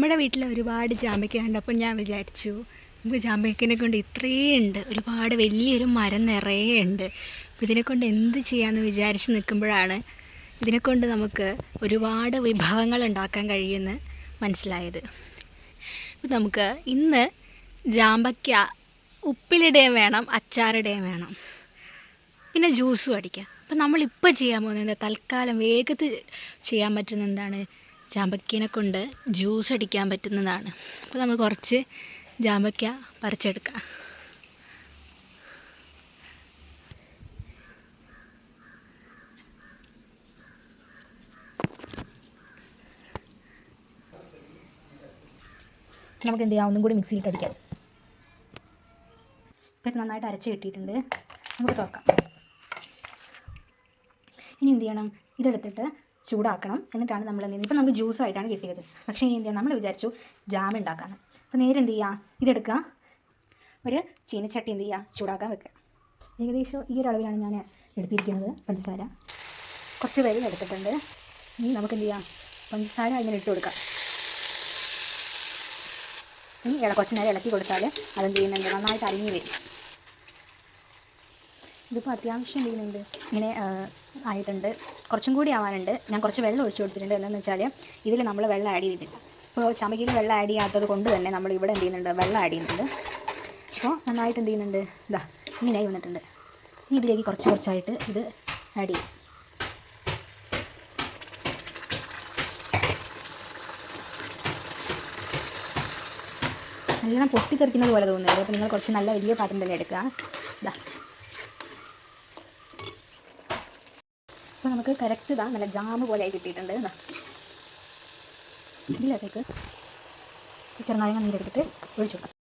നമ്മുടെ വീട്ടിൽ ഒരുപാട് ജാമ്പയ്ക്ക കണ്ടപ്പോൾ ഞാൻ വിചാരിച്ചു നമുക്ക് ജാമ്പയ്ക്കനെ കൊണ്ട് ഇത്രയും ഉണ്ട് ഒരുപാട് വലിയൊരു മരം നിറയെ ഉണ്ട്. അപ്പോൾ ഇതിനെക്കൊണ്ട് എന്ത് ചെയ്യാമെന്ന് വിചാരിച്ച് നിൽക്കുമ്പോഴാണ് ഇതിനെക്കൊണ്ട് നമുക്ക് ഒരുപാട് വിഭവങ്ങൾ ഉണ്ടാക്കാൻ കഴിയുമെന്ന് മനസ്സിലായത്. അപ്പോൾ നമുക്ക് ഇന്ന് ജാമ്പയ്ക്ക ഉപ്പിലിടുകയും വേണം അച്ചാറിടുകയും വേണം. പിന്നെ ജ്യൂസും അടിക്കാം. അപ്പം നമ്മളിപ്പോൾ ചെയ്യാൻ പോകുന്നത് തൽക്കാലം വേഗത്തിൽ ചെയ്യാൻ പറ്റുന്ന എന്താണ്? ജാമ്പക്കീനെ കൊണ്ട് ജ്യൂസ് അടിക്കാൻ പറ്റുന്നതാണ്. അപ്പോൾ നമുക്ക് കുറച്ച് ജാമ്പക്ക പറിച്ചെടുക്കാം. നമുക്ക് എന്ത് ചെയ്യാം? ഒന്നും കൂടി മിക്സിയിലിട്ട് അടിക്കാം. ഇപ്പം നന്നായിട്ട് അരച്ച് കിട്ടിയിട്ടുണ്ട്. നമുക്ക് തുറക്കാം. ഇനി എന്ത് ചെയ്യണം? ഇതെടുത്തിട്ട് ചൂടാക്കണം. എന്നിട്ടാണ് നമ്മൾ എന്ത് ഇപ്പം നമുക്ക് ജ്യൂസായിട്ടാണ് കിട്ടിയത്. പക്ഷേ ഇനി എന്ത് ചെയ്യാം നമ്മൾ വിചാരിച്ചു ജാം ഉണ്ടാക്കാമെന്ന് അപ്പോൾ നേരെ എന്ത് ചെയ്യുക ഇതെടുക്കുക. ഒരു ചീനച്ചട്ടി എന്ത് ചെയ്യുക ചൂടാക്കാൻ വെക്കുക. ഏകദേശം ഈ ഒരു അളവിലാണ് ഞാൻ എടുത്തിരിക്കുന്നത് പഞ്ചസാര. കുറച്ച് വെള്ളം എടുത്തിട്ടുണ്ട്. ഇനി നമുക്ക് എന്ത് ചെയ്യാം? പഞ്ചസാര അതിന് ഇട്ട് കൊടുക്കാം. ഇനി ഇള കുറച്ച് നേരം ഇളക്കി കൊടുത്താൽ അതെന്ത് ചെയ്യുന്നുണ്ട്? നന്നായിട്ട് അരിഞ്ഞ് വരും. ഇതിപ്പോൾ അത്യാവശ്യം ചെയ്യുന്നുണ്ട് ഇങ്ങനെ ആയിട്ടുണ്ട്. കുറച്ചും കൂടി ആവാനുണ്ട്. ഞാൻ കുറച്ച് വെള്ളം ഒഴിച്ചു കൊടുത്തിട്ടുണ്ട്. എന്താണെന്ന് വെച്ചാൽ ഇതിൽ നമ്മൾ വെള്ളം ആഡ് ചെയ്തിട്ടില്ല. ഇപ്പോൾ ചമക്കിയിൽ വെള്ളം ആഡ് ചെയ്യാത്തത് കൊണ്ട് തന്നെ നമ്മൾ ഇവിടെ എന്ത് ചെയ്യുന്നുണ്ട്? വെള്ളം ആഡ് ചെയ്യുന്നുണ്ട്. അപ്പോൾ നന്നായിട്ട് എന്ത് ചെയ്യുന്നുണ്ട്? ഇതാ ഇങ്ങനെയായി വന്നിട്ടുണ്ട്. ഇനി ഇതിലേക്ക് കുറച്ച് കുറച്ചായിട്ട് ഇത് ആഡ് ചെയ്യും. നല്ലോണം പൊട്ടിത്തെറിക്കുന്നത് പോലെ തോന്നുന്നത് അപ്പോൾ നിങ്ങൾ കുറച്ച് നല്ല വലിയ പാത്രം തന്നെ എടുക്കുക. ഇതാ അപ്പോൾ നമുക്ക് കറക്റ്റ് ഇതാ നല്ല ജാമ് പോലെ ആയി കിട്ടിയിട്ടുണ്ട്. ഇതാ ഇതിലേക്ക് ചെറുനാരങ്ങ നീരെടുത്തിട്ട് ഒഴിച്ചു കൊടുക്കാം.